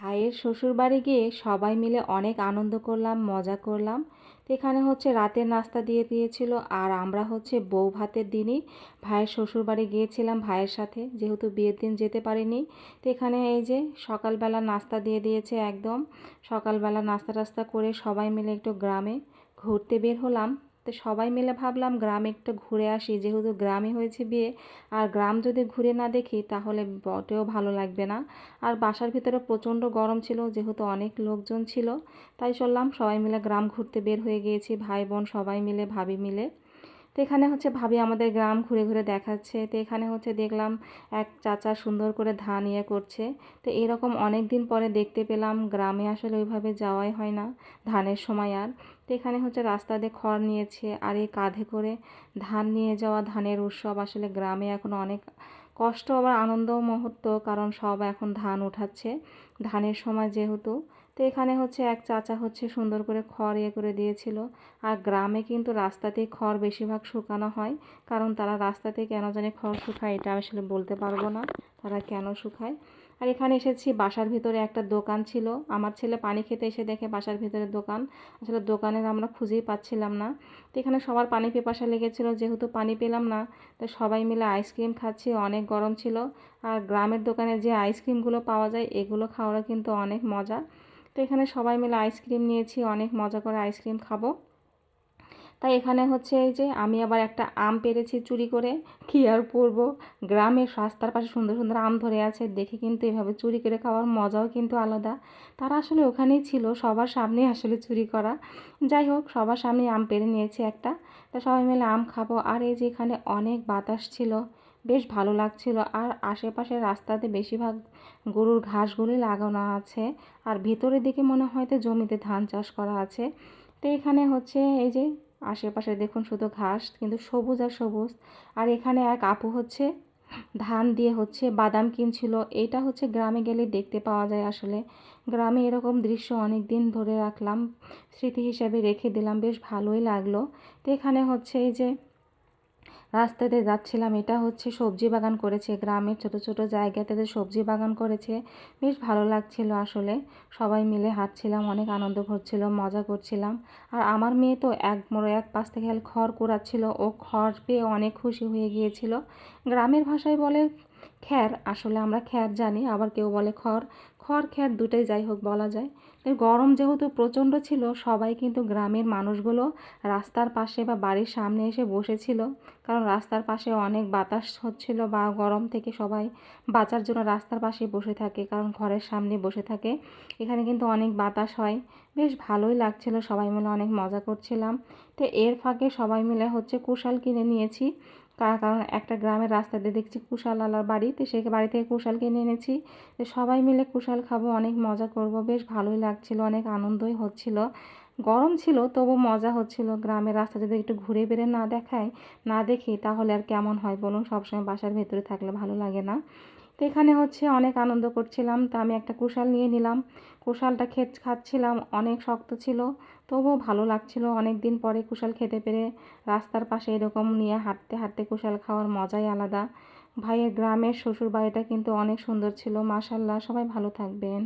ভাইয়ের শ্বশুর বাড়ি গিয়ে সবাই মিলে অনেক আনন্দ করলাম, মজা করলাম। এখানে হচ্ছে রাতের নাস্তা দিয়ে দিয়েছিল, আর আমরা হচ্ছে বউ ভাতের দিনই ভাইয়ের শ্বশুর বাড়ি গিয়েছিলাম ভাইয়ের সাথে, যেহেতু বিয়ের দিন যেতে পারিনি। তো এখানে এই যে সকালবেলা নাস্তা দিয়ে দিয়েছে একদম। সকালবেলা নাস্তা টাস্তা করে সবাই মিলে একটু গ্রামে ঘুরতে বের হলাম। তো সবাই মিলে ভাবলাম গ্রামে একটু ঘুরে আসি। যেহেতু গ্রামে হয়েছে বিয়ে, আর গ্রাম যদি ঘুরে না দেখি তাহলে বটেও ভালো লাগবে না। আর বাসার ভিতরে প্রচণ্ড গরম ছিল, যেহেতু অনেক লোকজন ছিল, তাই চললাম সবাই মিলে গ্রাম ঘুরতে বের হয়ে গিয়েছি, ভাই বোন সবাই মিলে, ভাবি মিলে। তো এখানে হচ্ছে ভাবি আমাদের গ্রাম ঘুরে ঘুরে দেখাচ্ছে। তো এখানে হচ্ছে দেখলাম এক চাচা সুন্দর করে ধান ইয়ে করছে। তো এরকম অনেক দিন পরে দেখতে পেলাম, গ্রামে আসলে ওইভাবে যাওয়াই হয় না ধানের সময় আর। তো এখানে হচ্ছে রাস্তা দিয়ে খড় নিয়েছে আর এই কাঁধে করে ধান নিয়ে যাওয়া ধানের উৎসব আসলে গ্রামে এখন অনেক কষ্ট আবার আনন্দ মুহূর্ত, কারণ সব এখন ধান উঠাচ্ছে। ধানের সময় যেহেতু তো এখানে হচ্ছে এক চাচা হচ্ছে সুন্দর করে খড় ইয়ে করে দিয়েছিল। আর গ্রামে কিন্তু রাস্তাতেই খড় বেশিরভাগ শুকানো হয়, কারণ তারা রাস্তাতে কেন জানি খড় শুকায় এটা আসলে বলতে পারব না, তারা কেন শুকায়। আর এখানে এসেছি, বাসার ভিতরে একটা দোকান ছিল, আমার ছেলে পানি খেতে এসে দেখে বাসার ভিতরে দোকান, আসলে দোকানের আমরা খুঁজেই পাচ্ছিলাম না। তো এখানে সবার পানি পেপাসা লেগেছিলো, যেহেতু পানি পেলাম না তো সবাই মিলে আইসক্রিম খাচ্ছি, অনেক গরম ছিল। আর গ্রামের দোকানে যে আইসক্রিমগুলো পাওয়া যায়, এগুলো খাওয়াটা কিন্তু অনেক মজা। তো এখানে সবাই মিলে আইসক্রিম নিয়েছি, অনেক মজা করে আইসক্রিম খাব। তাই এখানে হচ্ছে এই যে আমি আবার একটা আম পেরেছি চুরি করে, কি আর পরবো গ্রামের রাস্তার পাশে সুন্দর সুন্দর আম ধরে আছে, দেখে কিন্তু এভাবে চুরি করে খাওয়ার মজাও কিন্তু আলাদা। তারা আসলে ওখানেই ছিল, সবার সামনে আসলে চুরি করা। যাই হোক, সবার সামনে আম পেরে নিয়েছি একটা। তা সবাই মিলে আম খাব। আর এই যে এখানে অনেক বাতাস ছিল বেশ ভালো লাগছিল। আর আশেপাশের রাস্তাতে বেশিরভাগ গরুর ঘাসগুলি লাগানো আছে। আর ভিতরের দিকে মনে হয় তো জমিতে ধান চাষ করা আছে। তো এখানে হচ্ছে এই যে আশেপাশে দেখুন শুধু ঘাস, কিন্তু সবুজ আর সবুজ। আর এখানে এক আপু হচ্ছে ধান দিয়ে হচ্ছে বাদাম কিনছিল। এটা হচ্ছে গ্রামে গেলে দেখতে পাওয়া যায় আসলে। গ্রামে এরকম দৃশ্য অনেক দিন ধরে রাখলাম। স্মৃতি হিসাবে রেখে দিলাম। বেশ ভালোই লাগল। তো এখানে হচ্ছে এই যে রাস্তাতে যাচ্ছিলাম। এটা হচ্ছে সবজি বাগান করেছে। গ্রামের ছোট ছোট জায়গাতে সবজি বাগান করেছে। বেশ ভালো লাগছিল আসলে। সবাই মিলে হাঁটছিলাম, অনেক আনন্দ করছিল, মজা করছিলাম। আর আমার মেয়ে তো এক মোড়, এক পাশ থেকে খড় কুড়াচ্ছিল। ও খড় পেয়ে অনেক খুশি হয়ে গিয়েছিল। গ্রামের ভাষায় বলে খ্যার আসলে আমরা খ্যার জানি, আবার কেউ বলে খড়। খড় খ্যার দুটোই যাই হোক বলা যায়। গরম যেহেতু প্রচণ্ড ছিল, সবাই কিন্তু গ্রামের মানুষগুলো রাস্তার পাশে বা বাড়ির সামনে এসে বসেছিল। কারণ রাস্তার পাশে অনেক বাতাস হচ্ছিল বা গরম থেকে সবাই বাঁচার জন্য রাস্তার পাশে বসে থাকে, কারণ ঘরের সামনে বসে থাকে। এখানে কিন্তু অনেক বাতাস হয়। বেশ ভালোই লাগছিল, সবাই মিলে অনেক মজা করছিলাম। তো এর ফাঁকে সবাই মিলে হচ্ছে কুশাল কিনে নিয়েছি। কারণ একটা গ্রামের রাস্তা দিয়ে দেখছি কুশাল আলার বাড়ি তো সেই বাড়ি থেকে কুশাল কিনে এনেছি। তো সবাই মিলে কুশাল খাব, অনেক মজা করব, বেশ ভালোই লাগছিল, অনেক আনন্দই হচ্ছিল। গরম ছিল, তবু মজা হচ্ছিল। গ্রামের রাস্তা যদি একটু ঘুরে বেড়ে না দেখায় না দেখি, তাহলে আর কেমন হয় বলুন? সবসময় বাসার ভেতরে থাকলে ভালো লাগে না। তো এখানে হচ্ছে অনেক আনন্দ করছিলাম। তো আমি একটা কুশাল নিয়ে নিলাম। কুশালটা খেত খাচ্ছিলাম, অনেক শক্ত ছিল, তবুও ভালো লাগছিল। অনেক দিন পরে কুশাল খেতে পেরে রাস্তার পাশে এরকম নিয়ে হাঁটতে হাঁটতে কুশাল খাওয়ার মজাই আলাদা। ভাইয়ের গ্রামের শ্বশুর বাড়িটা কিন্তু অনেক সুন্দর ছিল। মাসাল্লাহ সবাই ভালো থাকবেন।